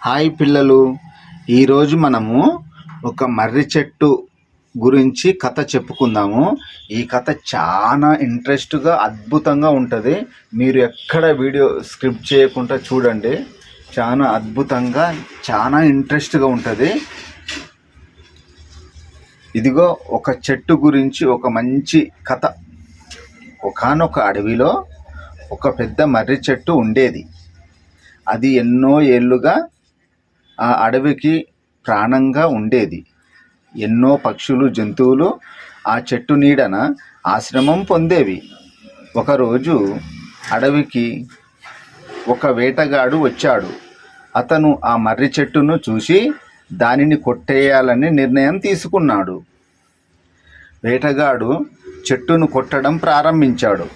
Hi పిల్లలు. ఈరోజు మనము ఒక మర్రి చెట్టు గురించి కథ చెప్పుకుందాము. ఈ కథ చాలా ఇంట్రెస్ట్గా అద్భుతంగా ఉంటుంది. మీరు ఎక్కడ వీడియో స్క్రిప్ట్ చేయకుండా చూడండి. చాలా అద్భుతంగా చాలా ఇంట్రెస్ట్గా ఉంటుంది. ఇదిగో ఒక చెట్టు గురించి ఒక మంచి కథ. ఒకానొక అడవిలో ఒక పెద్ద మర్రి చెట్టు ఉండేది. అది ఎన్నో ఏళ్ళుగా ఆ అడవికి ప్రాణంగా ఉండేది. ఎన్నో పక్షులు జంతువులు ఆ చెట్టు నీడన ఆశ్రమం పొందేవి. ఒకరోజు అడవికి ఒక వేటగాడు వచ్చాడు. అతను ఆ మర్రి చెట్టును చూసి దానిని కొట్టేయాలని నిర్ణయం తీసుకున్నాడు. వేటగాడు చెట్టును కొట్టడం ప్రారంభించాడు.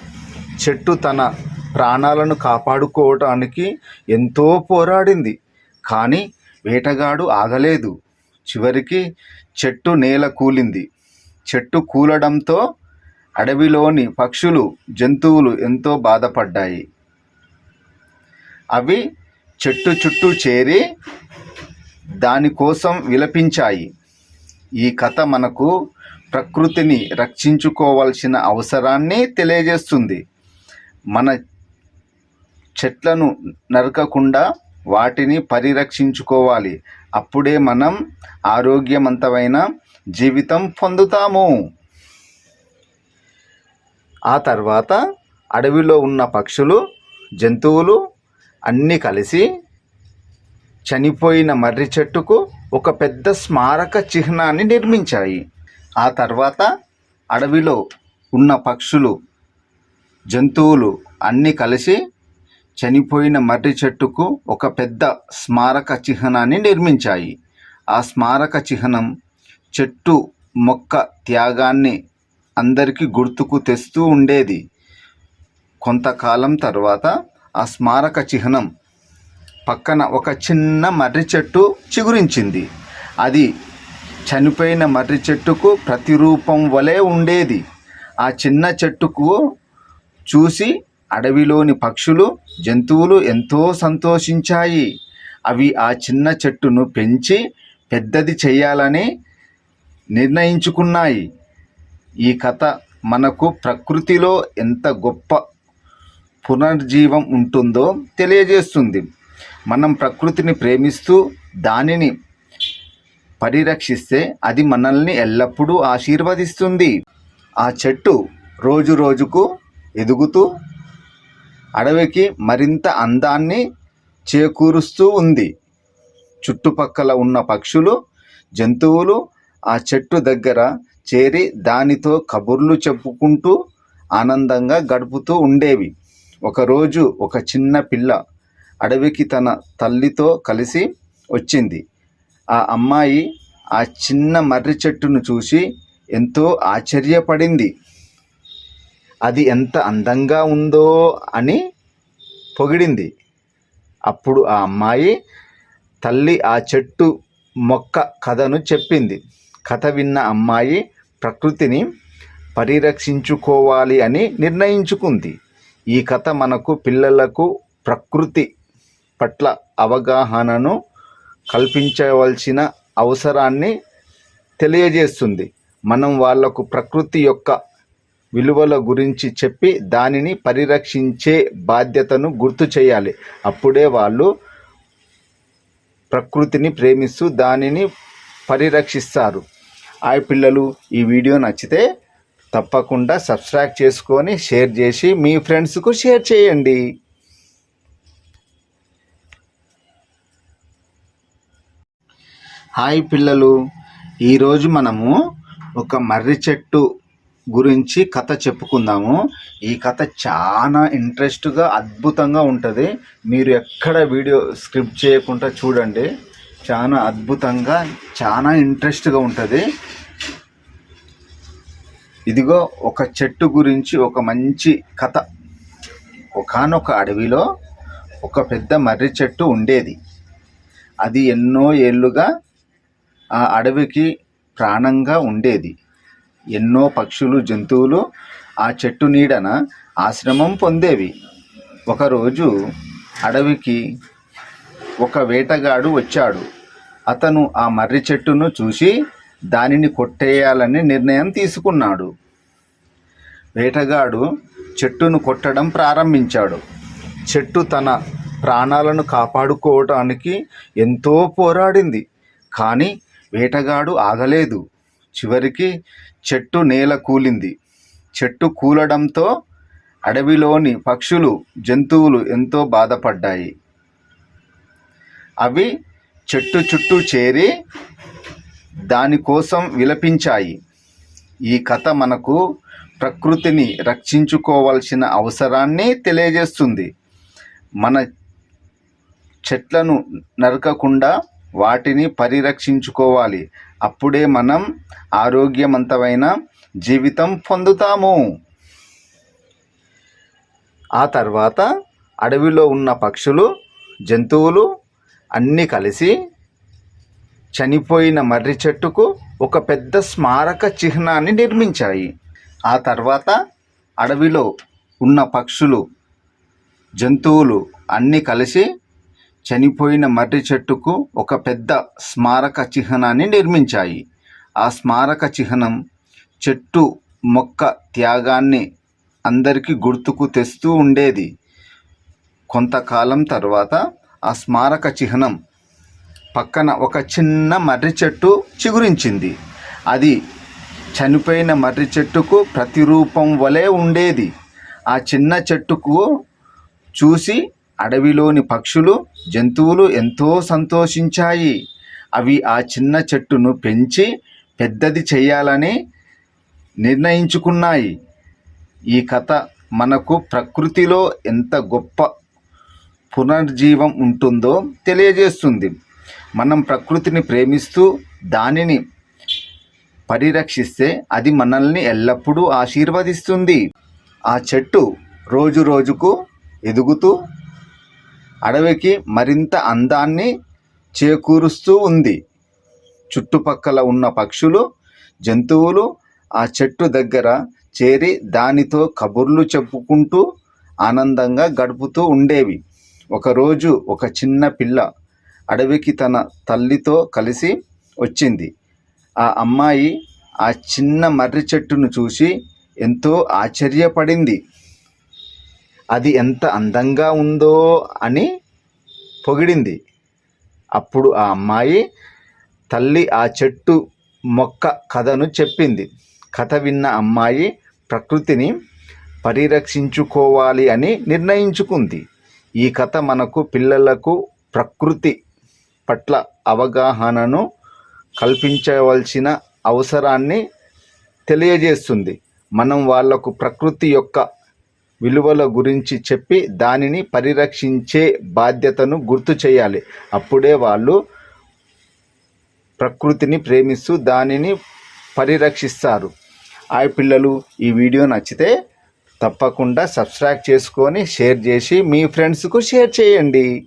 చెట్టు తన ప్రాణాలను కాపాడుకోవడానికి ఎంతో పోరాడింది. కానీ వేటగాడు ఆగలేదు. చివరికి చెట్టు నేల కూలింది. చెట్టు కూలడంతో అడవిలోని పక్షులు జంతువులు ఎంతో బాధపడ్డాయి. అవి చెట్టు చుట్టూ చేరి దానికోసం విలపించాయి. ఈ కథ మనకు ప్రకృతిని రక్షించుకోవాల్సిన అవసరాన్ని తెలియజేస్తుంది. మన చెట్లను నరకకుండా వాటిని పరిరక్షించుకోవాలి. అప్పుడే మనం ఆరోగ్యవంతమైన జీవితం పొందుతాము. ఆ తర్వాత అడవిలో ఉన్న పక్షులు జంతువులు అన్నీ కలిసి చనిపోయిన మర్రి చెట్టుకు ఒక పెద్ద స్మారక చిహ్నాన్ని నిర్మించాయి. ఆ తర్వాత అడవిలో ఉన్న పక్షులు జంతువులు అన్నీ కలిసి చనిపోయిన మర్రి చెట్టుకు ఒక పెద్ద స్మారక చిహ్నాన్ని నిర్మించాయి. ఆ స్మారక చిహ్నం చెట్టు మొక్క త్యాగాన్ని అందరికీ గుర్తుకు తెస్తూ ఉండేది. కొంతకాలం తర్వాత ఆ స్మారక చిహ్నం పక్కన ఒక చిన్న మర్రి చెట్టు చిగురించింది. అది చనిపోయిన మర్రి చెట్టుకు ప్రతిరూపం వలె ఉండేది. ఆ చిన్న చెట్టుకు చూసి అడవిలోని పక్షులు జంతువులు ఎంతో సంతోషించాయి. అవి ఆ చిన్న చెట్టును పెంచి పెద్దది చేయాలని నిర్ణయించుకున్నాయి. ఈ కథ మనకు ప్రకృతిలో ఎంత గొప్ప పునర్జీవం ఉంటుందో తెలియజేస్తుంది. మనం ప్రకృతిని ప్రేమిస్తూ దానిని పరిరక్షిస్తే అది మనల్ని ఎల్లప్పుడూ ఆశీర్వదిస్తుంది. ఆ చెట్టు రోజు రోజుకు ఎదుగుతూ అడవికి మరింత అందాన్ని చేకూరుస్తూ ఉంది. చుట్టుపక్కల ఉన్న పక్షులు జంతువులు ఆ చెట్టు దగ్గర చేరి దానితో కబుర్లు చెప్పుకుంటూ ఆనందంగా గడుపుతూ ఉండేవి. ఒకరోజు ఒక చిన్న పిల్ల అడవికి తన తల్లితో కలిసి వచ్చింది. ఆ అమ్మాయి ఆ చిన్న మర్రి చెట్టును చూసి ఎంతో ఆశ్చర్యపడింది. అది ఎంత అందంగా ఉందో అని పొగిడింది. అప్పుడు ఆ అమ్మాయి తల్లి ఆ చెట్టు మొక్క కథను చెప్పింది. కథ విన్న అమ్మాయి ప్రకృతిని పరిరక్షించుకోవాలి అని నిర్ణయించుకుంది. ఈ కథ మనకు పిల్లలకు ప్రకృతి పట్ల అవగాహనను కల్పించవలసిన అవసరాన్ని తెలియజేస్తుంది. మనం వాళ్ళకు ప్రకృతి యొక్క విలువల గురించి చెప్పి దానిని పరిరక్షించే బాధ్యతను గుర్తు చేయాలి. అప్పుడే వాళ్ళు ప్రకృతిని ప్రేమిస్తూ దానిని పరిరక్షిస్తారు. ఆ పిల్లలు ఈ వీడియో నచ్చితే తప్పకుండా సబ్స్క్రైబ్ చేసుకొని షేర్ చేసి మీ ఫ్రెండ్స్కు షేర్ చేయండి. హాయ్ పిల్లలు ఈరోజు మనము ఒక మర్రి చెట్టు గురించి కథ చెప్పుకుందాము. ఈ కథ చాలా ఇంట్రెస్ట్గా అద్భుతంగా ఉంటుంది. మీరు ఎక్కడ వీడియో స్క్రిప్ట్ చేయకుండా చూడండి. చాలా అద్భుతంగా చాలా ఇంట్రెస్ట్గా ఉంటుంది. ఇదిగో ఒక చెట్టు గురించి ఒక మంచి కథ. ఒకానొక అడవిలో ఒక పెద్ద మర్రి చెట్టు ఉండేది. అది ఎన్నో ఏళ్ళుగా ఆ అడవికి ప్రాణంగా ఉండేది. ఎన్నో పక్షులు జంతువులు ఆ చెట్టు నీడన ఆశ్రమం పొందేవి. ఒకరోజు అడవికి ఒక వేటగాడు వచ్చాడు. అతను ఆ మర్రి చెట్టును చూసి దానిని కొట్టేయాలని నిర్ణయం తీసుకున్నాడు. వేటగాడు చెట్టును కొట్టడం ప్రారంభించాడు. చెట్టు తన ప్రాణాలను కాపాడుకోవడానికి ఎంతో పోరాడింది. కానీ వేటగాడు ఆగలేదు. చివరికి చెట్టు నేల కూలింది. చెట్టు కూలడంతో అడవిలోని పక్షులు జంతువులు ఎంతో బాధపడ్డాయి. అవి చెట్టు చుట్టూ చేరి దానికోసం విలపించాయి. ఈ కథ మనకు ప్రకృతిని రక్షించుకోవాల్సిన అవసరాన్ని తెలియజేస్తుంది. మన చెట్లను నరకకుండా వాటిని పరిరక్షించుకోవాలి. అప్పుడే మనం ఆరోగ్యవంతమైన జీవితం పొందుతాము. ఆ తర్వాత అడవిలో ఉన్న పక్షులు జంతువులు అన్నీ కలిసి చనిపోయిన మర్రి చెట్టుకు ఒక పెద్ద స్మారక చిహ్నాన్ని నిర్మించాయి. ఆ తర్వాత అడవిలో ఉన్న పక్షులు జంతువులు అన్నీ కలిసి చనిపోయిన మర్రి చెట్టుకు ఒక పెద్ద స్మారక చిహ్నాన్ని నిర్మించాయి. ఆ స్మారక చిహ్నం చెట్టు మొక్క త్యాగాన్ని అందరికీ గుర్తుకు తెస్తూ ఉండేది. కొంతకాలం తర్వాత ఆ స్మారక చిహ్నం పక్కన ఒక చిన్న మర్రి చెట్టు చిగురించింది. అది చనిపోయిన మర్రి చెట్టుకు ప్రతిరూపం వలె ఉండేది. ఆ చిన్న చెట్టుకు చూసి అడవిలోని పక్షులు జంతువులు ఎంతో సంతోషించాయి. అవి ఆ చిన్న చెట్టును పెంచి పెద్దది చేయాలని నిర్ణయించుకున్నాయి. ఈ కథ మనకు ప్రకృతిలో ఎంత గొప్ప పునర్జీవం ఉంటుందో తెలియజేస్తుంది. మనం ప్రకృతిని ప్రేమిస్తూ దానిని పరిరక్షిస్తే అది మనల్ని ఎల్లప్పుడూ ఆశీర్వదిస్తుంది. ఆ చెట్టు రోజు రోజుకు ఎదుగుతూ అడవికి మరింత అందాన్ని చేకూరుస్తూ ఉంది. చుట్టుపక్కల ఉన్న పక్షులు జంతువులు ఆ చెట్టు దగ్గర చేరి దానితో కబుర్లు చెప్పుకుంటూ ఆనందంగా గడుపుతూ ఉండేవి. ఒకరోజు ఒక చిన్న పిల్ల అడవికి తన తల్లితో కలిసి వచ్చింది. ఆ అమ్మాయి ఆ చిన్న మర్రి చెట్టును చూసి ఎంతో ఆశ్చర్యపడింది. అది ఎంత అందంగా ఉందో అని పొగిడింది. అప్పుడు ఆ అమ్మాయి తల్లి ఆ చెట్టు మొక్క కథను చెప్పింది. కథ విన్న అమ్మాయి ప్రకృతిని పరిరక్షించుకోవాలి అని నిర్ణయించుకుంది. ఈ కథ మనకు పిల్లలకు ప్రకృతి పట్ల అవగాహనను కల్పించవలసిన అవసరాన్ని తెలియజేస్తుంది. మనం వాళ్ళకు ప్రకృతి యొక్క విలువల గురించి చెప్పి దానిని పరిరక్షించే బాధ్యతను గుర్తు చేయాలి. అప్పుడే వాళ్ళు ప్రకృతిని ప్రేమిస్తూ దానిని పరిరక్షిస్తారు. ఆ పిల్లలు ఈ వీడియో నచ్చితే తప్పకుండా సబ్స్క్రైబ్ చేసుకొని షేర్ చేసి మీ ఫ్రెండ్స్కు షేర్ చేయండి.